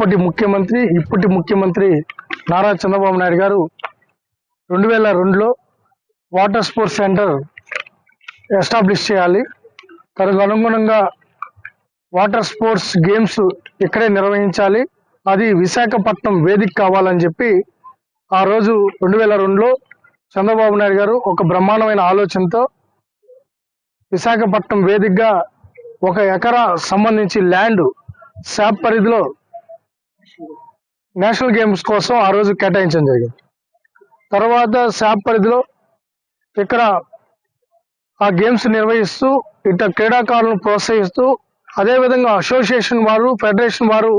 అప్పటి ముఖ్యమంత్రి ఇప్పటి ముఖ్యమంత్రి నారా చంద్రబాబు నాయుడు గారు రెండు వేల రెండులో వాటర్ స్పోర్ట్స్ సెంటర్ ఎస్టాబ్లిష్ చేయాలి. తనకు అనుగుణంగా వాటర్ స్పోర్ట్స్ గేమ్స్ ఇక్కడే నిర్వహించాలి. అది విశాఖపట్నం వేదిక కావాలని చెప్పి ఆ రోజు రెండు వేల రెండులో చంద్రబాబు నాయుడు గారు ఒక బ్రహ్మాండమైన ఆలోచనతో విశాఖపట్నం వేదికగా ఒక ఎకరా సంబంధించి ల్యాండ్ శాప్ పరిధిలో నేషనల్ గేమ్స్ కోసం ఆ రోజు కేటాయించడం జరిగింది. తర్వాత శాప్ పరిధిలో ఇక్కడ ఆ గేమ్స్ నిర్వహిస్తూ ఇట్ట క్రీడాకారులను ప్రోత్సహిస్తూ అదేవిధంగా అసోసియేషన్ వారు ఫెడరేషన్ వారు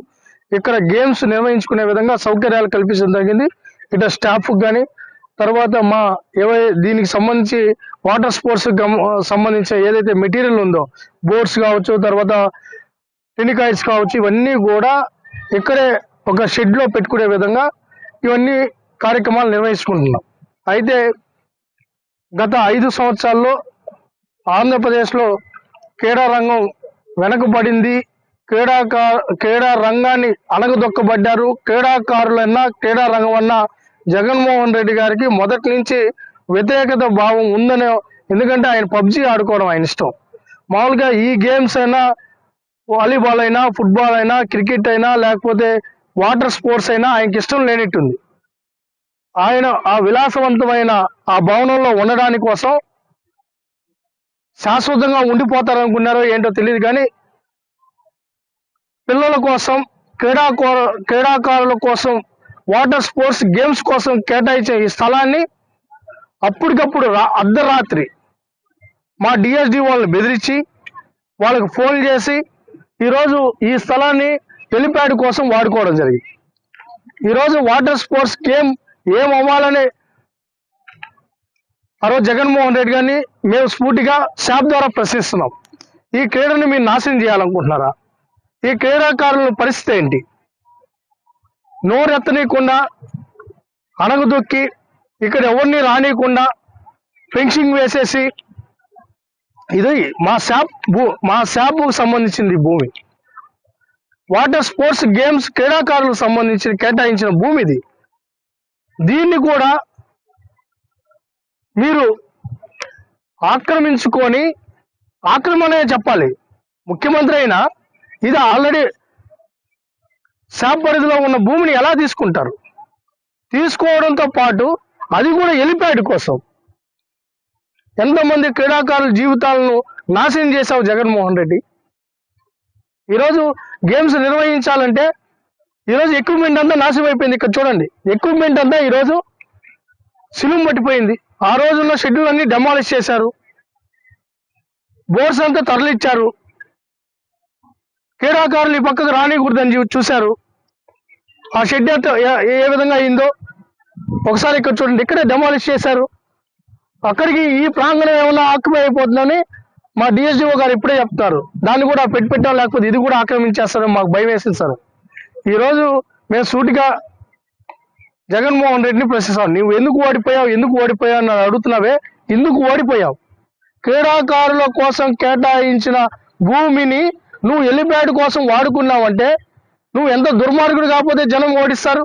ఇక్కడ గేమ్స్ నిర్వహించుకునే విధంగా సౌకర్యాలు కల్పించడం జరిగింది. ఇట స్టాఫ్ కానీ తర్వాత మా ఏవై దీనికి సంబంధించి వాటర్ స్పోర్ట్స్ సంబంధించిన ఏదైతే మెటీరియల్ ఉందో బోర్డ్స్ కావచ్చు తర్వాత టెనికాయిడ్స్ కావచ్చు ఇవన్నీ కూడా ఇక్కడే ఒక షెడ్లో పెట్టుకునే విధంగా ఇవన్నీ కార్యక్రమాలు నిర్వహించుకుంటున్నాం. అయితే గత ఐదు సంవత్సరాల్లో ఆంధ్రప్రదేశ్లో క్రీడా రంగం వెనకబడింది. క్రీడాకా క్రీడా రంగాన్ని అణగదొక్కబడ్డారు. క్రీడాకారులన్నా క్రీడా రంగం అన్నా జగన్మోహన్ రెడ్డి గారికి మొదటి నుంచి వ్యతిరేకత భావం ఉందనే ఎందుకంటే ఆయన పబ్జి ఆడుకోవడం ఆయన ఇష్టం. మామూలుగా ఈ గేమ్స్ అయినా వాలీబాల్ అయినా ఫుట్బాల్ అయినా క్రికెట్ అయినా లేకపోతే వాటర్ స్పోర్ట్స్ అయినా ఆయనకి ఇష్టం లేనిట్టుంది. ఆయన ఆ విలాసవంతమైన ఆ భవనంలో ఉండడాని కోసం శాశ్వతంగా ఉండిపోతారనుకున్నారో ఏంటో తెలియదు కానీ పిల్లల కోసం క్రీడా క్రీడాకారుల కోసం వాటర్ స్పోర్ట్స్ గేమ్స్ కోసం కేటాయించే ఈ స్థలాన్ని అప్పటికప్పుడు అర్ధరాత్రి మా డిఎస్డి వాళ్ళని బెదిరించి వాళ్ళకి ఫోన్ చేసి ఈరోజు ఈ స్థలాన్ని హెలిప్యాడ్ కోసం వాడుకోవడం జరిగింది. ఈరోజు వాటర్ స్పోర్ట్స్ గేమ్ ఏం అవ్వాలని ఆ రోజు జగన్మోహన్ రెడ్డి గారిని మేము స్ఫూర్తిగా షాప్ ద్వారా ప్రశ్నిస్తున్నాం. ఈ క్రీడని మీరు నాశనం చేయాలనుకుంటున్నారా? ఈ క్రీడాకారుల పరిస్థితి ఏంటి? నోరెత్తనీయకుండా అణగదొక్కి ఇక్కడ ఎవరిని రానియకుండా ఫెన్సింగ్ వేసేసి ఇది మా షాప్ భూ మా షాప్కు సంబంధించింది భూమి. వాటర్ స్పోర్ట్స్ గేమ్స్ క్రీడాకారులకు సంబంధించిన కేటాయించిన భూమి ఇది దీన్ని కూడా మీరు ఆక్రమించుకొని ఆక్రమణే చెప్పాలి. ముఖ్యమంత్రి అయినా ఇది ఆల్రెడీ శాప్ పరిధిలో ఉన్న భూమిని ఎలా తీసుకుంటారు? తీసుకోవడంతో పాటు అది కూడా ఎలిప్యాడ్ కోసం. ఎంతమంది క్రీడాకారుల జీవితాలను నాశనం చేశావు జగన్మోహన్ రెడ్డి? ఈరోజు గేమ్స్ నిర్వహించాలంటే ఈరోజు ఎక్విప్మెంట్ అంతా నాశనం అయిపోయింది. ఇక్కడ చూడండి. ఎక్విప్మెంట్ అంతా ఈరోజు సిలుం పట్టిపోయింది. ఆ రోజుల్లో షెడ్యూల్ అన్ని డెమాలిష్ చేశారు. బోర్డ్స్ అంతా తరలిచ్చారు. క్రీడాకారులు ఈ పక్కకు రానికూడదని చూశారు. ఆ షెడ్ ఏ- ఏ విధంగా అయిందో ఒకసారి ఇక్కడ చూడండి. ఇక్కడే డెమాలిష్ చేశారు. అక్కడికి ఈ ప్రాంగణం ఏమైనా ఆక్యుపై అయిపోతుందని మా డిఎస్డిఓ గారు ఇప్పుడే చెప్తారు. దాన్ని కూడా పెట్టి పెట్టాం లేకపోతే ఇది కూడా ఆక్రమించేస్తారని మాకు భయం వేసింది సార్. ఈరోజు మేము సూటిగా జగన్మోహన్ రెడ్డిని ప్రశ్నిస్తాం. నువ్వు ఎందుకు ఓడిపోయావు? ఎందుకు ఓడిపోయావు? అని అడుగుతున్నావే. ఎందుకు ఓడిపోయావు? క్రీడాకారుల కోసం కేటాయించిన భూమిని నువ్వు ఎలిబ్యాడ్ కోసం వాడుకున్నావంటే నువ్వు ఎంత దుర్మార్గుడు కాకపోతే జనం ఓడిస్తారు?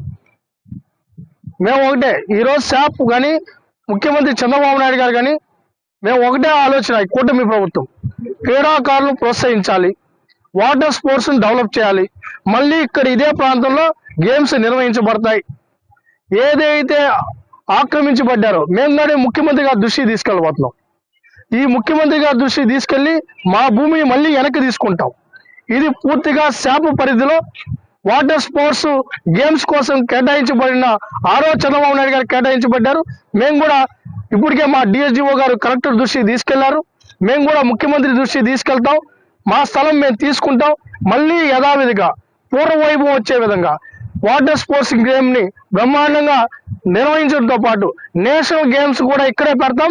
మేము ఒకటే. ఈరోజు షాప్ కానీ ముఖ్యమంత్రి చంద్రబాబు నాయుడు గారు కానీ మేము ఒకటే ఆలోచన కూటమి ప్రభుత్వం. క్రీడాకారులను ప్రోత్సహించాలి వాటర్ స్పోర్ట్స్ డెవలప్ చేయాలి. మళ్ళీ ఇక్కడ ఇదే ప్రాంతంలో గేమ్స్ నిర్వహించబడతాయి. ఏదైతే ఆక్రమించబడ్డారో మేము కానీ ముఖ్యమంత్రి గారి దృష్టి తీసుకెళ్ళబోతున్నాం. ఈ ముఖ్యమంత్రి గారి దృష్టి తీసుకెళ్ళి మా భూమిని మళ్ళీ వెనక్కి తీసుకుంటాం. ఇది పూర్తిగా శాప పరిధిలో వాటర్ స్పోర్ట్స్ గేమ్స్ కోసం కేటాయించబడిన ఆరో చంద్రబాబు నాయుడు గారు కేటాయించబడ్డారు. మేము కూడా ఇప్పటికే మా డిఎస్డిఓ గారు కలెక్టర్ దృష్టికి తీసుకెళ్ళారు. మేము కూడా ముఖ్యమంత్రి దృష్టికి తీసుకెళ్తాం. మా స్థలం మేము తీసుకుంటాం. మళ్ళీ యథావిధిగా పూర్వ వైభవం వచ్చే విధంగా వాటర్ స్పోర్ట్స్ గేమ్ని బ్రహ్మాండంగా నిర్వహించడంతో పాటు నేషనల్ గేమ్స్ కూడా ఇక్కడే పెడతాం.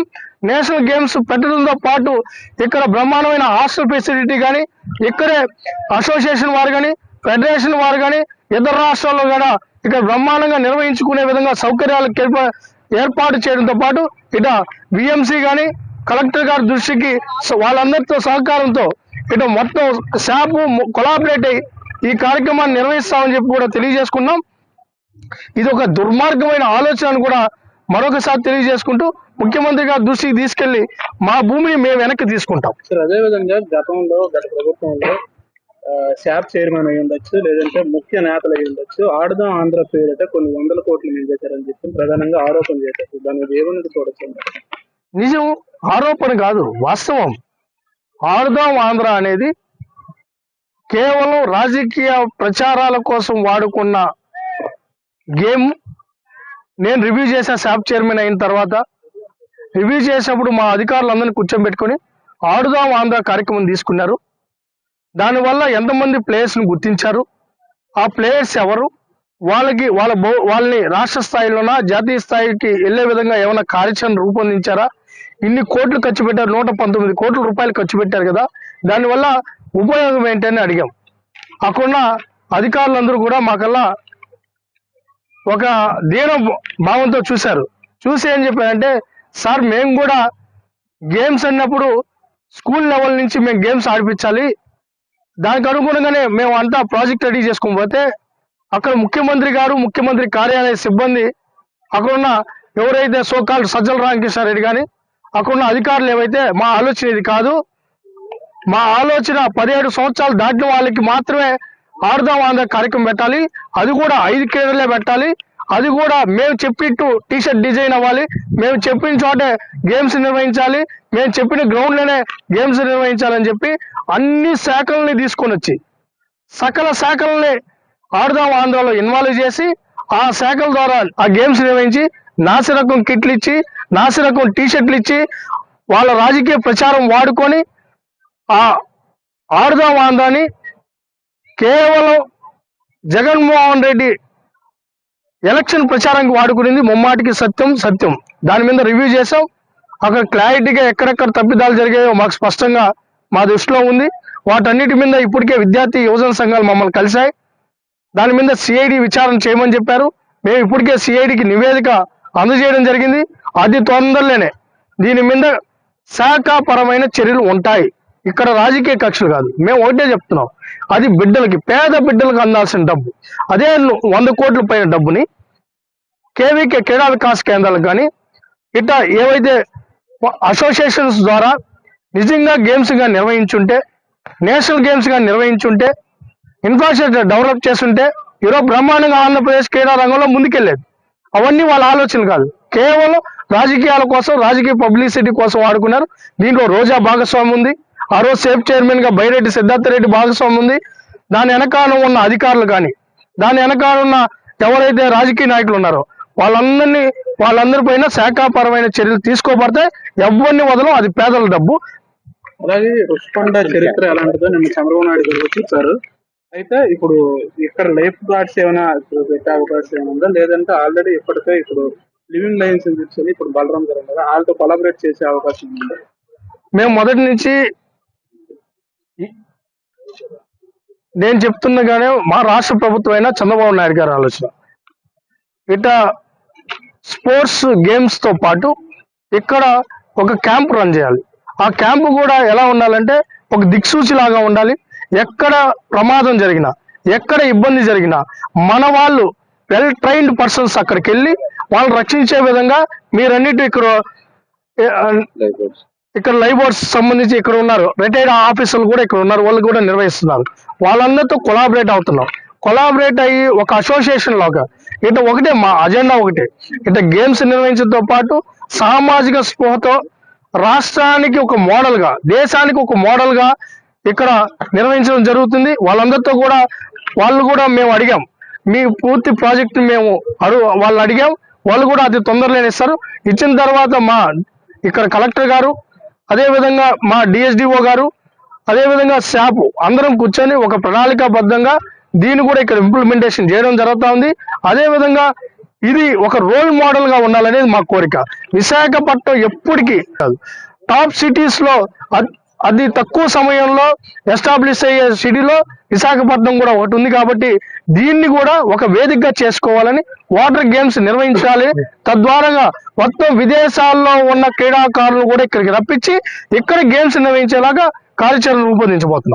నేషనల్ గేమ్స్ పెట్టడంతో పాటు ఇక్కడ బ్రహ్మాండమైన హాస్టల్ ఫెసిలిటీ కానీ ఇక్కడే అసోసియేషన్ వారు కానీ ఫెడరేషన్ వారు కానీ ఇతర రాష్ట్రాల్లో కూడా ఇక్కడ బ్రహ్మాండంగా నిర్వహించుకునే విధంగా సౌకర్యాలు ఏర్పాటు చేయడంతో పాటు ఇట బిఎంసీ కానీ కలెక్టర్ గారి దృష్టికి వాళ్ళందరితో సహకారంతో ఇటు మొత్తం షాపు కొలాబరేట్ అయ్యి ఈ కార్యక్రమాన్ని నిర్వహిస్తామని చెప్పి కూడా తెలియజేసుకున్నాం. ఇది ఒక దుర్మార్గమైన ఆలోచన కూడా మరొకసారి తెలియజేసుకుంటూ ముఖ్యమంత్రి గారి దృష్టికి తీసుకెళ్ళి మా భూమిని మేము వెనక్కి తీసుకుంటాం. సార్ అదే విధంగా గతంలో గత ప్రభుత్వంలో షాప్ చైర్మన్ అయి ఉండొచ్చు లేదంటే ముఖ్య నేతలు అయి ఉండొచ్చు. ఆడదాం ఆంధ్ర పేరిట కొన్ని వందల కోట్లు నిందించారని చెప్పి ప్రధానంగా ఆరోపణ చేశారు. దాని మీద ఏమన్నది చూడొచ్చు. నిజం ఆరోపణ కాదు వాస్తవం. ఆడుదాం ఆంధ్ర అనేది కేవలం రాజకీయ ప్రచారాల కోసం వాడుకున్న గేమ్. నేను రివ్యూ చేసా శాప్ చైర్మన్ అయిన తర్వాత. రివ్యూ చేసినప్పుడు మా అధికారులందరినీ కూర్చోబెట్టుకుని ఆడుదాం ఆంధ్ర కార్యక్రమం తీసుకున్నారు. దానివల్ల ఎంతమంది ప్లేయర్స్ని గుర్తించారు? ఆ ప్లేయర్స్ ఎవరు? వాళ్ళకి వాళ్ళ భో- వాళ్ళని రాష్ట్ర స్థాయిలోనా జాతీయ స్థాయికి వెళ్ళే విధంగా ఏమైనా కార్యాచరణ రూపొందించారా? ఇన్ని కోట్లు ఖర్చు పెట్టారు నూట పంతొమ్మిది కోట్ల రూపాయలు ఖర్చు పెట్టారు కదా? దానివల్ల ఉపయోగం ఏంటని అడిగాం. అక్కడున్న అధికారులందరూ కూడా మాకల్లా ఒక దీన భావంతో చూశారు. చూసి ఏం చెప్పారంటే సార్ మేము కూడా గేమ్స్ అన్నప్పుడు స్కూల్ లెవెల్ నుంచి మేము గేమ్స్ ఆడిపించాలి. దానికి అనుగుణంగానే మేము అంతా ప్రాజెక్ట్ రెడీ చేసుకుని పోతే అక్కడ ముఖ్యమంత్రి గారు ముఖ్యమంత్రి కార్యాలయ సిబ్బంది అక్కడున్న ఎవరైతే సోకాల్ సజ్జల రామకృష్ణారెడ్డి కానీ అక్కడున్న అధికారులు ఏవైతే మా ఆలోచన ఇది కాదు మా ఆలోచన పదిహేడు సంవత్సరాలు దాటిన వాళ్ళకి మాత్రమే ఆడుదాం ఆంధ్ర కార్యక్రమం పెట్టాలి అది కూడా ఐదు కేంద్రాలే పెట్టాలి అది కూడా మేము చెప్పిట్టు టీషర్ట్ డిజైన్ అవ్వాలి. మేము చెప్పిన చోటే గేమ్స్ నిర్వహించాలి. మేము చెప్పిన గ్రౌండ్లోనే గేమ్స్ నిర్వహించాలని చెప్పి అన్ని శాఖల్ని తీసుకొని వచ్చి సకల శాఖల్ని ఆడుదాం ఆంధ్రలో ఇన్వాల్వ్ చేసి ఆ శాఖల ద్వారా ఆ గేమ్స్ నిర్వహించి నాసిరకం కిట్లు ఇచ్చి నాసిరకం టీ షర్ట్లు ఇచ్చి వాళ్ళ రాజకీయ ప్రచారం వాడుకొని ఆ ఆడుదాం ఆంధ్రాని కేవలం జగన్మోహన్ రెడ్డి ఎలక్షన్ ప్రచారానికి వాడుకునేది ముమ్మాటికి సత్యం సత్యం. దాని మీద రివ్యూ చేసాం అక్కడ క్లారిటీగా ఎక్కడెక్కడ తప్పిదాలు జరిగాయో మాకు స్పష్టంగా మా దృష్టిలో ఉంది. వాటన్నిటి మీద ఇప్పటికే విద్యార్థి యువజన సంఘాలు మమ్మల్ని కలిశాయి. దాని మీద సిఐడి విచారణ చేయమని చెప్పారు. మేము ఇప్పటికే సిఐడికి నివేదిక అందజేయడం జరిగింది. అది తొందరలోనే దీని మీద శాఖాపరమైన చర్యలు ఉంటాయి. ఇక్కడ రాజకీయ కక్షలు కాదు. మేము ఒకటే చెప్తున్నాం. అది బిడ్డలకి పేద బిడ్డలకు అందాల్సిన డబ్బు. అదే వంద కోట్ల పైన డబ్బుని కేవీకే క్రీడా వికాస్ కేంద్రాలకు కానీ ఇట్లా ఏవైతే అసోసియేషన్స్ ద్వారా నిజంగా గేమ్స్గా నిర్వహించుంటే నేషనల్ గేమ్స్గా నిర్వహించుంటే ఇన్ఫ్రాస్ట్రక్చర్ డెవలప్ చేస్తుంటే ఈరోజు బ్రహ్మాండంగా ఆంధ్రప్రదేశ్ క్రీడా రంగంలో ముందుకెళ్ళేదు అవన్నీ వాళ్ళ ఆలోచనలు కాదు. కేవలం రాజకీయాల కోసం రాజకీయ పబ్లిసిటీ కోసం వాడుకున్నారు. దీంట్లో రోజా భాగస్వామి ఉంది. ఆ రోజు సేఫ్ చైర్మన్గా బైరెడ్డి సిద్ధార్థ రెడ్డి భాగస్వామి ఉంది. దాని వెనకాల ఉన్న అధికారులు కానీ దాని వెనకాల ఉన్న ఎవరైతే రాజకీయ నాయకులు ఉన్నారో వాళ్ళందరినీ వాళ్ళందరి పైన శాఖాపరమైన చర్యలు తీసుకోబడితే ఎవరిని వదలం అది పేదల డబ్బు. అలాగే రుషికొండ చరిత్ర ఎలాంటిదో నిన్న చంద్రబాబు నాయుడు గారు చూపించారు అయితే ఇప్పుడు ఇక్కడ లైఫ్ గార్డ్స్ ఏమైనా పెట్టే అవకాశం ఏమైనా ఉందా? లేదంటే ఆల్రెడీ ఇప్పటికే ఇప్పుడు లివింగ్ లైన్స్ చెప్పి ఇప్పుడు బలరాం గారు ఉన్నారు. వాళ్ళతో కొలాబరేట్ చేసే అవకాశం ఉంది? మేము మొదటి నుంచి నేను చెప్తున్నగానే మా రాష్ట్ర ప్రభుత్వం అయినా చంద్రబాబు నాయుడు గారి ఆలోచన. ఇట స్పోర్ట్స్ గేమ్స్తో పాటు ఇక్కడ ఒక క్యాంప్ రన్ చేయాలి. ఆ క్యాంపు కూడా ఎలా ఉండాలంటే ఒక దిక్సూచి లాగా ఉండాలి. ఎక్కడ ప్రమాదం జరిగినా ఎక్కడ ఇబ్బంది జరిగినా మన వాళ్ళు వెల్ ట్రైన్డ్ పర్సన్స్ అక్కడికి వెళ్ళి వాళ్ళు రక్షించే విధంగా మీరన్నిటి ఇక్కడ ఇక్కడ లైవ్ బోర్డ్స్ సంబంధించి ఇక్కడ ఉన్నారు. రిటైర్డ్ ఆఫీసర్లు కూడా ఇక్కడ ఉన్నారు. వాళ్ళు కూడా నిర్వహిస్తున్నారు. వాళ్ళందరితో కొలాబరేట్ అవుతున్నాం. కొలాబరేట్ అయ్యి ఒక అసోసియేషన్ లాగా. ఇట ఒకటే మా అజెండా ఒకటే. ఇట గేమ్స్ నిర్వహించడంతో పాటు సామాజిక స్పృహతో రాష్ట్రానికి ఒక మోడల్గా దేశానికి ఒక మోడల్గా ఇక్కడ నిర్వహించడం జరుగుతుంది. వాళ్ళందరితో కూడా వాళ్ళు కూడా మేము అడిగాం. మీ పూర్తి ప్రాజెక్ట్ మేము అడుగు వాళ్ళు అడిగాం. వాళ్ళు కూడా అది తొందరలోనే ఇస్తారు. ఇచ్చిన తర్వాత మా ఇక్కడ కలెక్టర్ గారు అదేవిధంగా మా డిఎస్డిఓ గారు అదేవిధంగా విధంగా అందరం కూర్చొని ఒక ప్రణాళికాబద్ధంగా దీన్ని కూడా ఇక్కడ ఇంప్లిమెంటేషన్ చేయడం జరుగుతూ ఉంది. అదేవిధంగా ఇది ఒక రోల్ మోడల్గా ఉండాలనేది మా కోరిక. విశాఖపట్నం ఎప్పటికీ కాదు. టాప్ సిటీస్లో అతి తక్కువ సమయంలో ఎస్టాబ్లిష్ అయ్యే సిటీలో విశాఖపట్నం కూడా ఒకటి ఉంది కాబట్టి దీన్ని కూడా ఒక వేదికగా చేసుకోవాలని వాటర్ గేమ్స్ నిర్వహించాలి. తద్వారా మొత్తం విదేశాల్లో ఉన్న క్రీడాకారులు కూడా ఇక్కడికి రప్పించి ఇక్కడ గేమ్స్ నిర్వహించేలాగా కార్యాచరణ రూపొందించబోతున్నాం.